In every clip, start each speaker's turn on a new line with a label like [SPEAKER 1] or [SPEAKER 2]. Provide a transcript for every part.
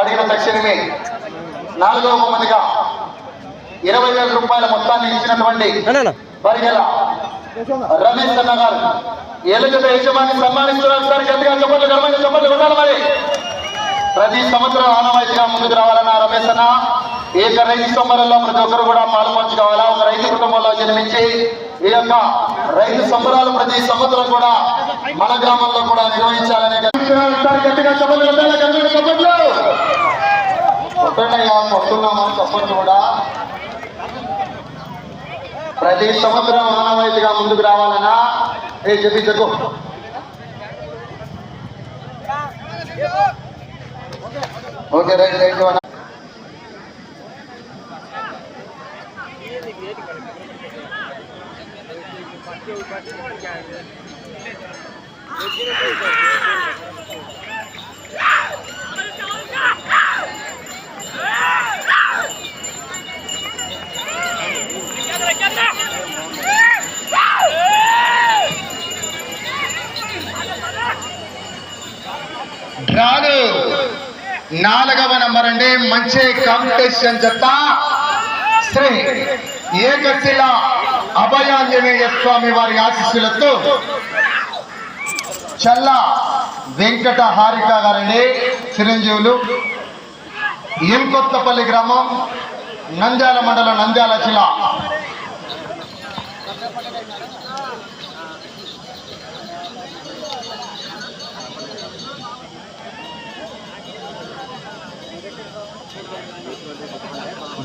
[SPEAKER 1] అడిగిన తక్షణమే నాలుగవ బహుమతిగా ఇరవై వేల రూపాయల మొత్తాన్ని ఇచ్చినటువంటి పరిగెల రమేష్ అన్న గారు. ఎలుగుత యజమాని సన్మానిస్తున్నారు సార్. గట్టిగా చెప్పట్లు గర్వంగా చెప్పట్లు కొట్టాలి మరి. ప్రతి సంవత్సరం ఆనవాయితీగా ముందుకు రావాలన్న రమేష్ అన్న. యొక్క రైతు సంబరంలో ప్రతి ఒక్కరు కూడా పాల్పంచుకోవాలా ఒక రైతు కుటుంబంలో జన్మించి ఈ యొక్క రైతు సంబరాలు ప్రతి సంవత్సరం కూడా మన గ్రామంలో కూడా నిర్వహించాలని సార్ గట్టిగా చెప్పట్లు కూడా ప్రతి సంవత్సరం ఆనవాయితీగా ముందుకు రావాలన్నా ఏ చెప్పి చెప్పు. Okay right right. డ్రాలు నాలుగవ నంబర్ అండి. మంచి కాంపిటీషన్ జత శ్రీ ఏకశిల అభయాంజనేయ స్వామి వారి ఆశీస్సులతో చల్ల వెంకట హారిక గారండి చిరంజీవులు. ఎంకొత్తపల్లి గ్రామం? నంద్యాల మండలం నంద్యాల జిల్లా.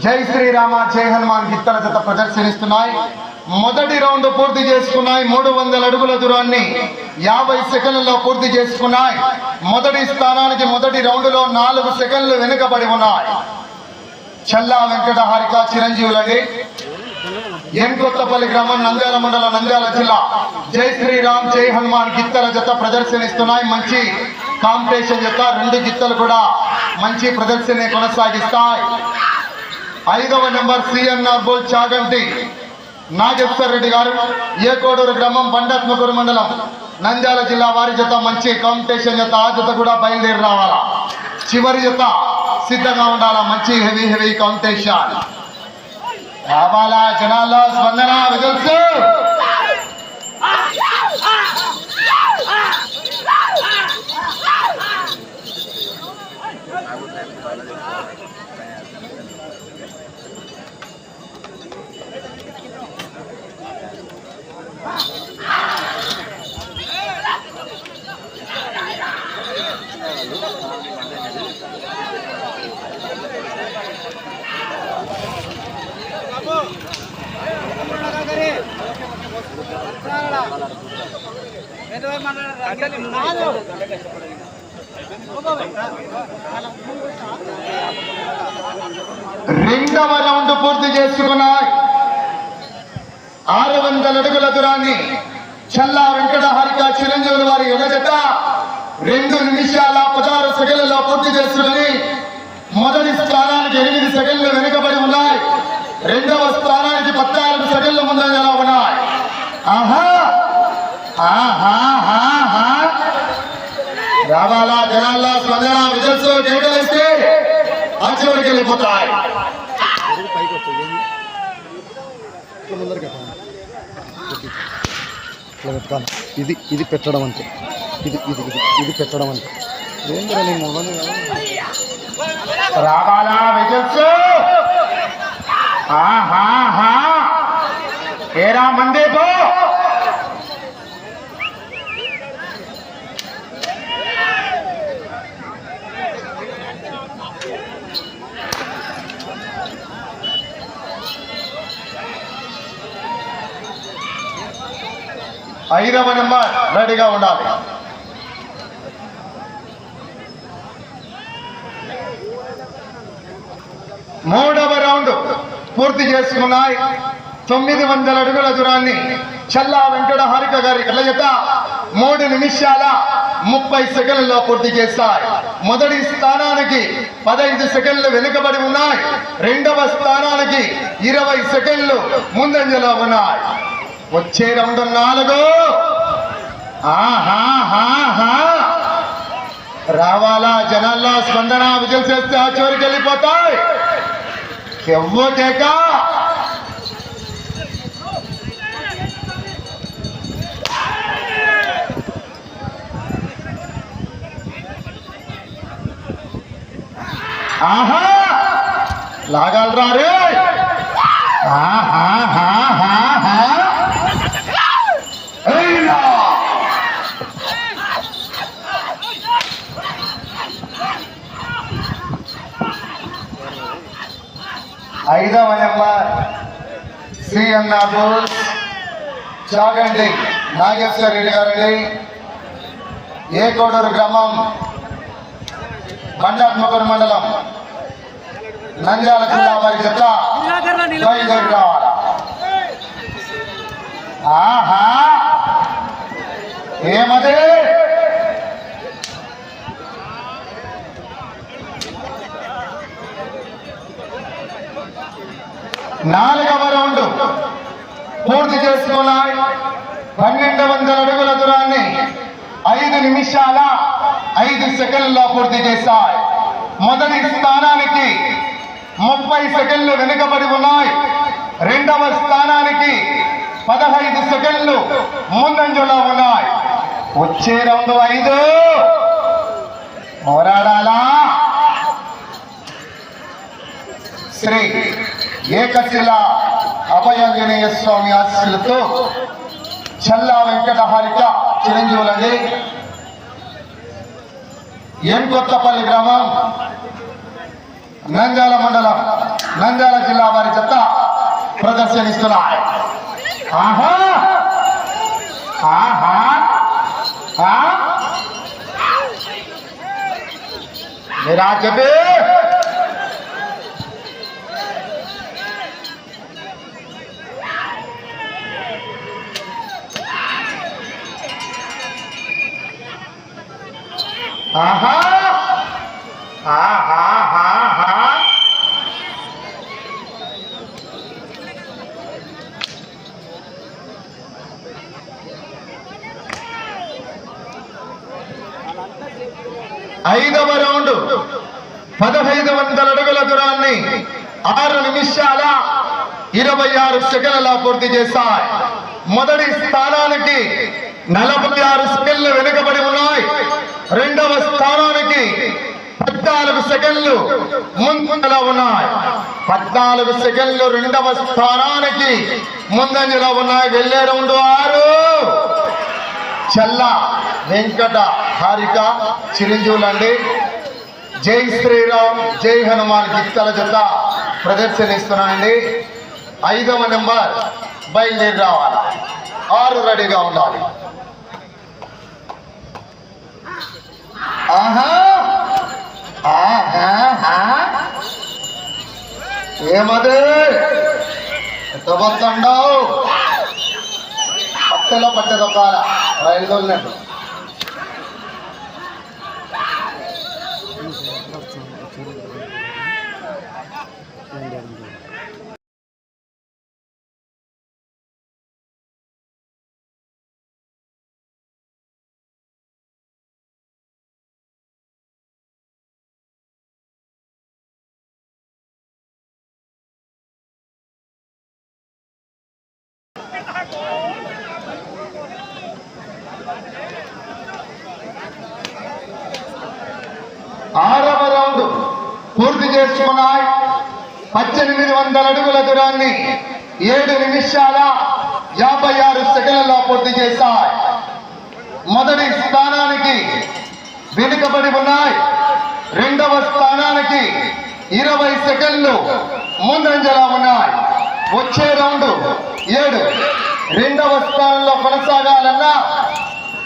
[SPEAKER 1] జై శ్రీరామ జై హనుమాన్ గీతల జత ప్రదర్శనిస్తున్నాయి. మొదటి రౌండ్ పూర్తి చేసుకున్నాయి. మూడు వందల అడుగుల దూరాన్ని యాభై సెకండ్లలో పూర్తి చేసుకున్నాయి. మొదటి స్థానానికి మొదటి రౌండ్లో నాలుగు సెకండ్లు వెనుకబడి ఉన్నాయి. చల్లా వెంకట హారిక చిరంజీవులండి ఎన్ కొత్తపల్లి గ్రామం నంద్యాల మండలం నంద్యాల జిల్లా. జై శ్రీరామ్ జై హనుమాన్ గిత్తల జత ప్రదర్శనిస్తున్నాయి. మంచి కాంపిటీషన్ జత రెండు గిత్తలు కూడా మంచి ప్రదర్శన కొనసాగిస్తాయి. ఐదవ నెంబర్ సిఎన్ఆర్ బోల్ చాగంటి. నాగేశ్వర్ రెడ్డి గారు ఏకోడూరు గ్రామం బండాత్మకూరు మండలం నంద్యాల జిల్లా వారి జత మంచి కాంపిటీషన్ జత ఆ జత కూడా బయలుదేరి రావాలా? చివరి జత సిద్ధంగా ఉండాలా? మంచి హెవీ హెవీ కాంపిటీషన్. రావాలా జనాల్లో స్పందన విజల్స్ రెండవ రౌండ్ పూర్తి చేసుకున్నాయి ఆరు వందల అడుగుల దూరాన్ని చల్లా వెంకట హారిక చిరంజీవులు వారి ఎడజట రెండు నిమిషాల పదహారు సెకండ్లలో పూర్తి చేస్తుందని మొదటి స్థానానికి ఎనిమిది సెకండ్లు వెనుకబడి ఉన్నాయి. రెండవ స్థానానికి పద్నాలుగు సెకండ్ల ముందంజలో ఉన్నాయి. ఆహా! రావాలా జనాల్లో స్పందన విజల్స్ కేకలేస్తే ఆ వెళ్ళిపోతాయి.
[SPEAKER 2] ఇది ఇది పెట్టడం అంతే. ఇది ఇది ఇది ఇది పెట్టడం అంటే ఏంటో నేను మొహం?
[SPEAKER 1] రావాలా విజల్స్? ఆహాహా ఏరా మంది ఐదవ నెంబర్ రెడీగా ఉండాలి మూడవ రౌండ్ పూర్తి చేసుకున్నాయి. తొమ్మిది వందల అడుగుల దూరాన్ని చల్లా వెంకట హారిక గారి కలజత మూడు నిమిషాల ముప్పై సెకండ్లలో పూర్తి చేస్తాయి. మొదటి స్థానానికి పదహైదు సెకండ్లు వెనుకబడి ఉన్నాయి. రెండవ స్థానానికి ఇరవై సెకండ్లు ముందంజలో ఉన్నాయి. వచ్చే రెండు నాలుగు. రావాలా జనాల్లో స్పందన విజయం చేస్తే ఆ చివరికి వెళ్ళిపోతాయి. ఎవ్వో కేక ఆహా! లాగాలరా రే? ఆహా! ఐదవ సిఎన్ఆర్ బోస్ చాగండి నాగేశ్వర రెడ్డి గారండి. ఏకోడూరు గ్రామం? బండాత్మకూరు మండలం. నంద్యాల జిల్లా వారి చెత్త. బయలుదేరి రావాలి? ఆహా! ఏమదే? నాలుగవ రౌండ్ పూర్తి చేసుకున్నాయి. పన్నెండు వందల అడుగుల దూరాన్ని ఐదు నిమిషాల ఐదు సెకండ్లలో పూర్తి చేశాయి. మొదటి స్థానానికి ముప్పై సెకండ్లు వెనుకబడి ఉన్నాయి. రెండవ స్థానానికి పదహైదు సెకండ్లు ముందంజలో ఉన్నాయి. వచ్చే రౌండ్ ఐదు. పోరాడాలా? శ్రీ ఏకశిల అభయాంజనేయ స్వామి ఆశీస్సులతో చల్లా వెంకట హారిక చిరంజీవులండి ఏం కొత్తపల్లి గ్రామం? నంద్యాల మండలం నంద్యాల జిల్లా వారి చెత్త ప్రదర్శనిస్తున్నాయి. ఆహా! ఆహా! ఆ? ఆహా! ఐదవ రౌండ్. పదహైదు వందల అడుగుల దూరాన్ని ఆరు నిమిషాల ఇరవై ఆరు సెకండ్ల పూర్తి చేశాయి మొదటి స్థానానికి నలభై ఆరు సెకండ్లు వెనుకబడి ఉన్నాయి. రెండవ స్థానానికి పద్నాలుగు సెకండ్లు ముందంజలో ఉన్నాయి. పద్నాలుగు సెకండ్లు రెండవ స్థానానికి ముందంజలో ఉన్నాయి. వెళ్ళే రౌండ్ ఆరు. చల్ల వెంకట హారిక చిరంజీవులండి జై శ్రీరామ్ జై హనుమాన్ గీతాల జత ప్రదర్శనిస్తున్నానండి. ఐదవ నెంబర్ బయలుదేరి రావాలి. ఆరు రెడీగా ఉండాలి. ఆహా! ఆహా! ఏమదే? ఎంతమందండవు పట్టెలో పట్టదొక్కాల రైలున్నట్టు ఆరవ రౌండ్ పూర్తి చేసుకున్నాయి పద్దెనిమిది వందల అడుగుల దూరాన్ని ఏడు నిమిషాల యాభై ఆరు సెకండ్లలో పూర్తి చేశాయి. మొదటి స్థానానికి వెనుకబడి ఉన్నాయి. రెండవ స్థానానికి ఇరవై సెకండ్లు ముందంజలా ఉన్నాయి. వచ్చే రౌండ్ ఏడు. రెండవ స్థానంలో కొనసాగాలన్నా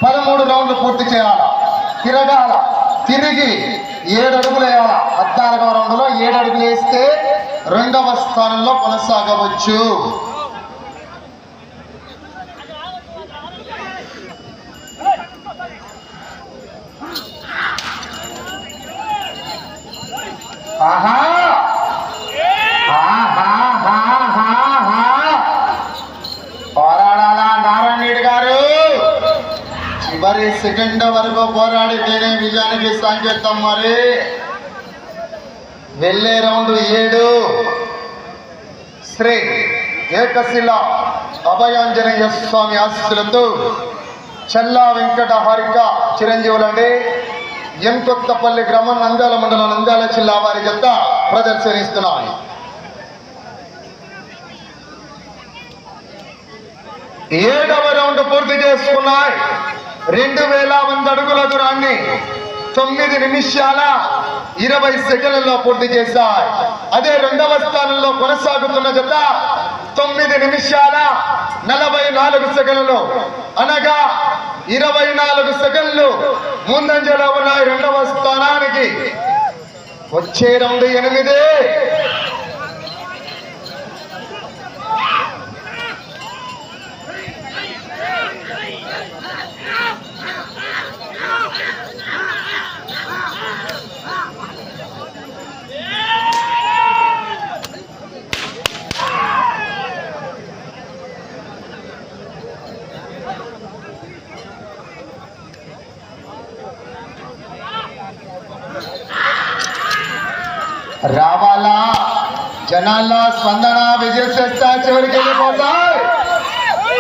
[SPEAKER 1] పదమూడు రౌండ్లు పూర్తి చేయాల? తిరగాల. తిరిగి ఏడు అడుగులు వేయాల? పద్నాలుగవ రౌండ్లో ఏడు అడుగులు వేస్తే రెండవ స్థానంలో కొనసాగవచ్చు. ఆహా! పోరాడాలా నారాయణ గారు? చివరి సెకండ్ వరకు పోరాడితేనే విజయానికి సంకేతం మరి. వెళ్ళే రౌండ్ ఏడు. శ్రీ ఏకశిల అభయాంజనేయ స్వామి ఆశీస్సులతో చల్లా వెంకట హారిక చిరంజీవులండి ఎంకొత్తపల్లి గ్రామం నంద్యాల మండలం నంద్యాల జిల్లా వారి జత ప్రదర్శనిస్తున్నాయి ఏడవ రౌండ్ పూర్తి చేసుకున్నాయి. రెండు వేల వంద అడుగుల దూరాన్ని తొమ్మిది నిమిషాల ఇరవై సెకండ్లలో పూర్తి చేశాయి. అదే రెండవ స్థానంలో కొనసాగుతున్న జత తొమ్మిది నిమిషాల నలభై నాలుగు సెకండ్లు. అనగా ఇరవై నాలుగు సెకండ్లు ముందంజలో ఉన్నాయి రెండవ స్థానానికి వచ్చే రెండు ఎనిమిది. రావాలా? జనాల్లో స్పందన విజయ చేస్తా చివరికి వెళ్ళిపోతాయి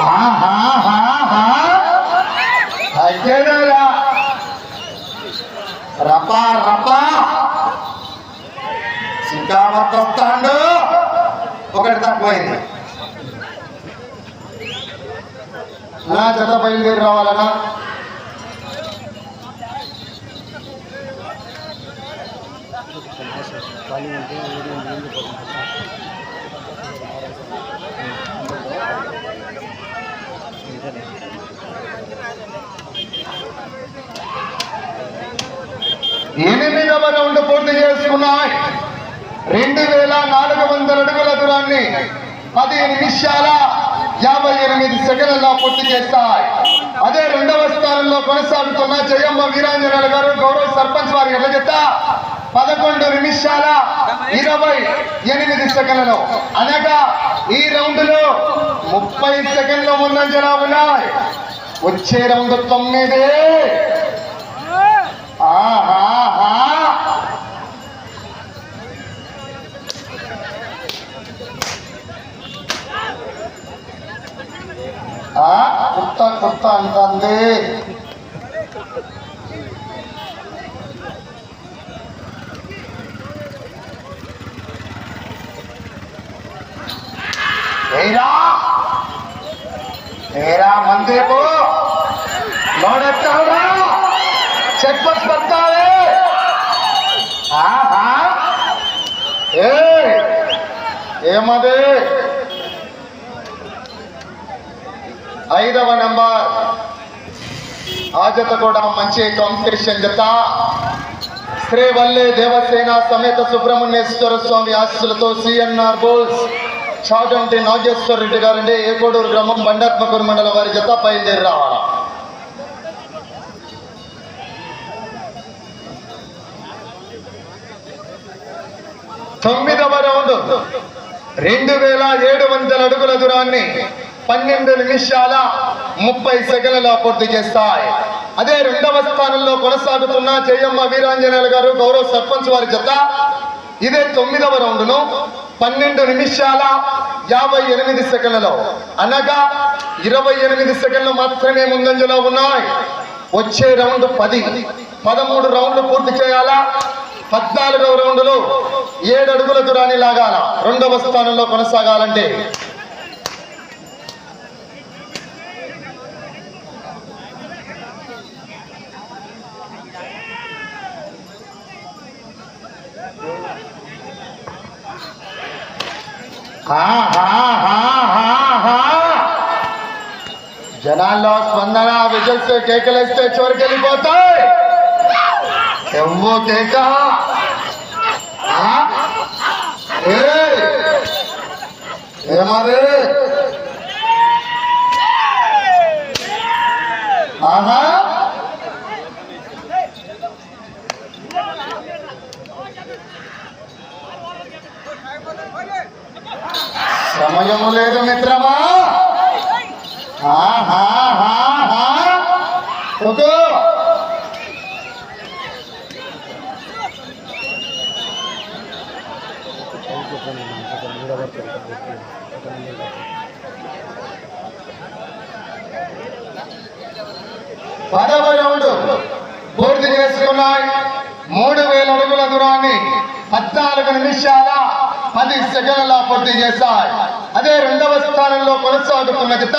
[SPEAKER 1] ఆహాహాహా. అయ్యేదేరా. రపా రపా. సింకావత్ వస్తాడు ఒకటి తక్కువైంది. నా జత బయలుదేరి రావాలన్నా
[SPEAKER 2] ఖాళీ ఉంటే ఊరు
[SPEAKER 1] ఎనిమిదవ రౌండ్ పూర్తి చేసుకున్నాయి. రెండు వేల నాలుగు వందల అడుగుల దూరాన్ని పది నిమిషాల యాభై ఎనిమిది సెకండ్లలో పూర్తి చేస్తాయి. అదే రెండవ స్థానంలో కొనసాగుతున్న జయమ్మ వీరాంజనేయులు గారు గౌరవ సర్పంచ్ వారి ఎట్ల చెప్తా? పదకొండు నిమిషాల ఇరవై ఎనిమిది సెకండ్లలో. అనగా ఈ రౌండ్లో ముప్పై సెకండ్లు ముందంజలా ఉన్నాయి. వచ్చే రౌండ్ తొమ్మిది. ఆహా. ఆ కుత్త కుత్త అంటుంది. ఆ జత కూడా మంచి కాంపిటీషన్ జత. శ్రీవల్లి దేవసేన సమేత సుబ్రహ్మణ్యేశ్వర స్వామి ఆశీస్సులతో సిఎన్ఆర్ బోల్స్ చాటంటి నాగేశ్వర రెడ్డి గారండి. ఏకోడూరు గ్రామం బండాత్మకూరు మండలం వారి జత బయలుదేరి రావాలా. తొమ్మిదవ రౌండ్. రెండు వేల ఏడు వందల అడుగుల దూరాన్ని పన్నెండు నిమిషాల ముప్పై సెకండ్లలో పూర్తి చేస్తాయి. అదే రెండవ స్థానంలో కొనసాగుతున్న జయమ్మ వీరాంజనేయులు గారు గౌరవ సర్పంచ్ వారి జత. ఇదే తొమ్మిదవ రౌండ్ను పన్నెండు నిమిషాల యాభై ఎనిమిది సెకండ్లలో. అనగా ఇరవై ఎనిమిది సెకండ్లు మాత్రమే ముందంజలో ఉన్నాయి. వచ్చే రౌండ్ పది. పదమూడు రౌండ్లు పూర్తి చేయాలా? పద్నాలుగవ రౌండ్లో ఏడు అడుగుల దూరాన్ని లాగాల? రెండవ స్థానంలో కొనసాగాలంటే జనాల్లో స్పందన విజల్స్తే కేకలేస్తే చివరికి వెళ్ళిపోతాయి. ఎవ్వో కేక. ఏమరే ఆహా. సమయము లేదు మిత్రమా. పదవ పూర్తి చేసుకున్నాయి. మూడు వేల అడుగుల దూరాన్ని పద్నాలుగు నిమిషాల పది సెకండ్ల పూర్తి చేశాయి. అదే రెండవ స్థానంలో కొనసాగుతున్న జత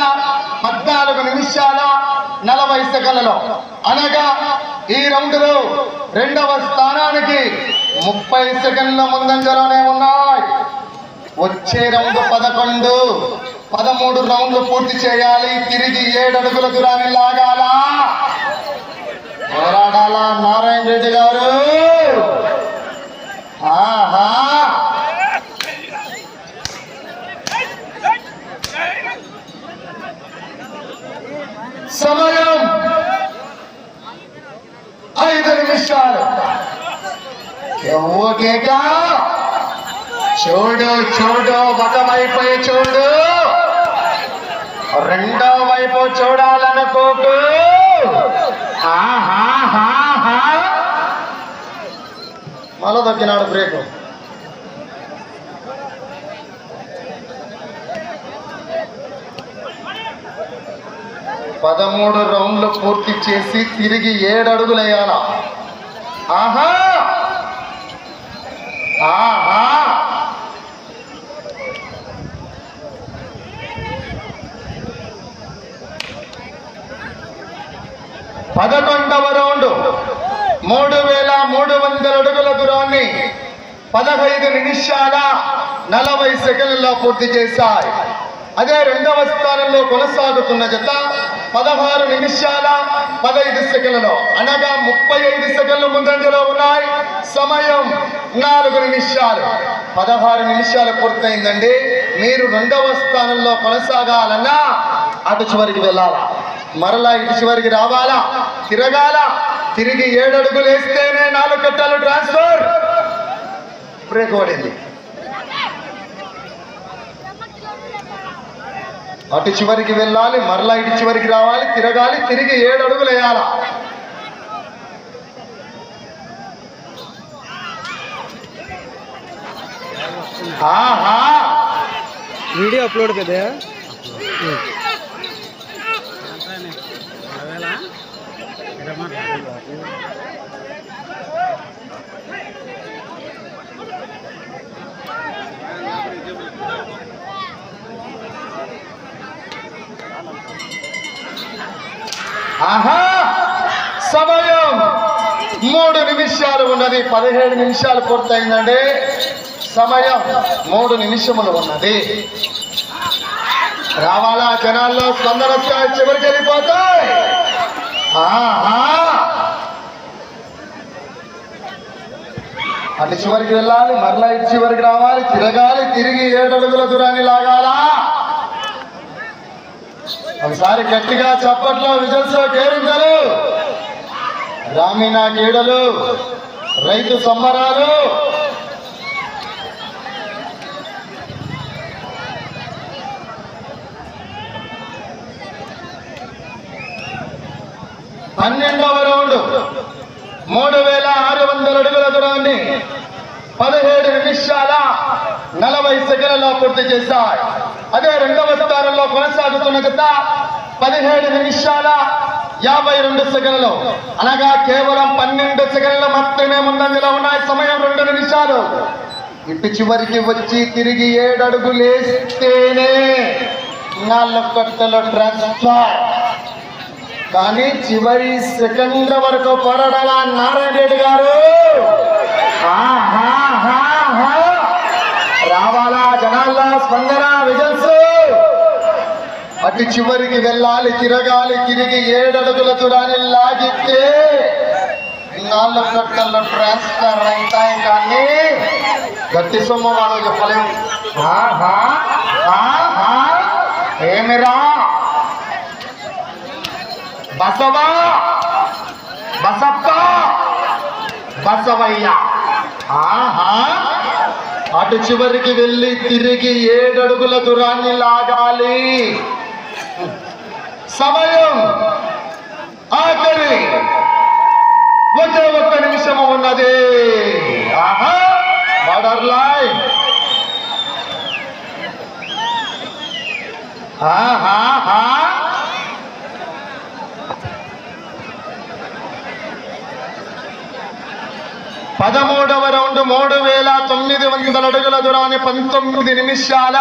[SPEAKER 1] పద్నాలుగు నిమిషాల నలభై సెకండ్లలో. అనగా ఈ రౌండ్లో రెండవ స్థానానికి ముప్పై సెకండ్ల ముందంజలోనే ఉన్నాయి. వచ్చే రౌండ్ పదకొండు పదమూడు రౌండ్లు పూర్తి చేయాలి. తిరిగి ఏడు అడుగుల దూరాన్ని లాగాలా? పోరాడాలా నారాయణ రెడ్డి గారు? ఆహా! సమయం. ఐదు నిమిషాలు. ఓకేగా చూడు చూడు ఒక వైపు చూడు. రెండో వైపు చూడాలనుకోకు. మళ్ళా దొక్కినాడు బ్రేక్. పదమూడు రౌండ్లు పూర్తి చేసి తిరిగి ఏడు అడుగులు వేయాల ఆహా! ఆహా! పదకొండవ రౌండ్. మూడు వేల మూడు వందల అడుగుల దూరాన్ని పదహైదు నిమిషాల నలభై సెకండ్లలో పూర్తి చేశాయి. అదే రెండవ స్థానంలో కొనసాగుతున్న జత పదహారు నిమిషాల పదహైదు సెకండ్లలో అనగా ముప్పై ఐదు సెకండ్లు ముందంజలో ఉన్నాయి. సమయం నాలుగు నిమిషాలు. పదహారు నిమిషాలు పూర్తయిందండి. మీరు రెండవ స్థానంలో కొనసాగాలన్నా అటు చివరికి వెళ్ళాలా? మరలా ఇటు చివరికి రావాలా? తిరగాల? తిరిగి ఏడు అడుగులు వేస్తేనే నాలుగు కట్టాలు ట్రాన్స్ఫర్. బ్రేక్ పడింది. అటు చివరికి వెళ్ళాలి మరలా ఇటు చివరికి రావాలి తిరగాలి తిరిగి ఏడు అడుగులు వేయాలా.
[SPEAKER 2] వీడియో అప్లోడ్ కదా
[SPEAKER 1] ఆహా! సమయం మూడు నిమిషాలు ఉన్నది. పదిహేడు నిమిషాలు పూర్తయిందండి. సమయం మూడు నిమిషములు ఉన్నది. రావాలా? జనాల్లో స్పందన స్థాయి చివరికి వెళ్ళిపోతాయి. ఆహా! అటు చివరికి వెళ్ళాలి. మరలా ఇటు చివరికి రావాలి. తిరగాలి. తిరిగి ఏడు అడుగుల దూరాన్ని లాగాలా? ఒకసారి గట్టిగా చప్పట్లో విజల్స్లో కేరింతలు. గ్రామీణ క్రీడలు రైతు సంబరాలు. పన్నెండవ రౌండ్ మూడు వేల ఆరు వందల అడుగుల దూరాన్ని పదిహేడు నిమిషాల నలభై సెకండ్లలో పూర్తి చేశాయి. అదే రెండవ స్థానంలో కొనసాగుతున్న జత పదిహేడు నిమిషాల యాభై రెండు సెకండ్లు. అనగా కేవలం పన్నెండు సెకండ్లు మాత్రమే ముందంజలో ఉన్నాయి. సమయం రెండు నిమిషాలు. ఇటు చివరికి వచ్చి తిరిగి ఏడడుగు లేస్తేనే వేస్తేనే నాలుగు కట్టల ట్రాన్స్ఫర్ కానీ చివరి సెకండ్ల వరకు పోరాడాల నారాయణ రెడ్డి గారు. ఆహా. రావాలా జనాల్లో స్పందన విజల్స్ అటు చివరికి వెళ్ళాలి తిరగాలి తిరిగి ఏడడుగుల దూరాన్ని లాగితే నాలుగు కట్టల్లో ట్రాన్స్ఫర్ అవుతాయి కానీ గట్టి సొమ్ము వాడు చెప్పలేము. ఏమిరా? బసవా బసప్ప బసవయ్య. ఆహా అటు చివరికి వెళ్ళి తిరిగి ఏడడుగుల దూరాన్ని లాగాలి. సమయం ఆఖరి. ఒక ఒక్క నిమిషం ఉన్నది. ఆహా హా ఆహా. పదమూడవ రౌండ్ మూడు వేల తొమ్మిది వందల అడుగుల దూరాన్ని పంతొమ్మిది నిమిషాల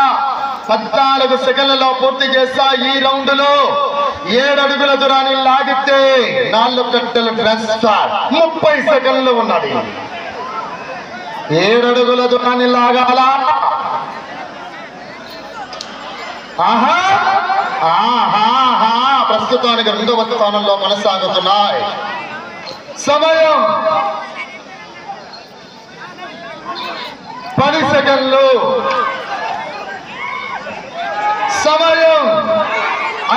[SPEAKER 1] పద్నాలుగు సెకండ్లలో పూర్తి చేస్తా ఈ రౌండ్లో ఏడు అడుగుల దూరాన్ని లాగితే నాలుగు కట్టెలు ముప్పై సెకండ్లు ఉన్నది. ఏడు అడుగుల దూరాన్ని లాగాల? ఆహా! ఆహాహా ప్రస్తుతానికి రెండవ స్థానంలో కొనసాగుతున్నాయి. సమయం పది సెకండ్లు. సమయం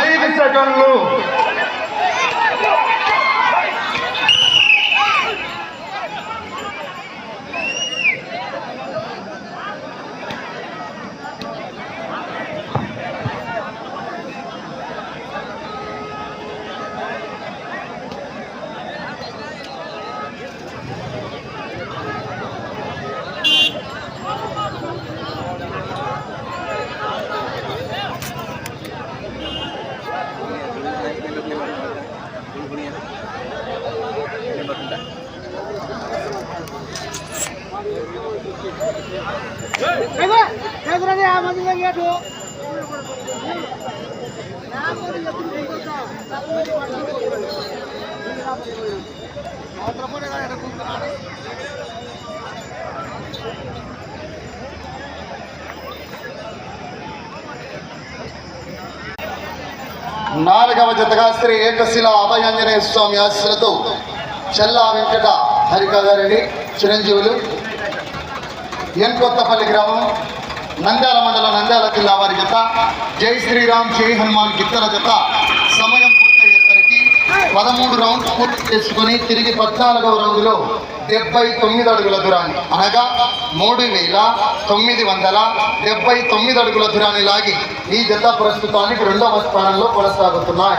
[SPEAKER 1] ఐదు సెకండ్లు. నాలుగవ జతగా శ్రీ ఏకశిల అభయాంజనేయ స్వామి ఆశలతో చెల్లా వెంకట హరికాగారెడ్డి చిరంజీవులు ఎన్కొత్తపల్లి గ్రామం నంద్యాల మండలం నంద్యాల జిల్లా వారి జత. జై శ్రీరామ్ జై హనుమాన్ గిత్తల జత. పదమూడు రౌండ్స్ పూర్తి చేసుకుని తిరిగి పద్నాలుగవ రౌండ్లో డెబ్బై తొమ్మిది అడుగుల దూరాన్ని అనగా మూడు వేల తొమ్మిది వందల డెబ్బై తొమ్మిది అడుగుల దూరాన్ని లాగి ఈ జత ప్రస్తుతానికి రెండవ స్థానంలో కొనసాగుతున్నాయి.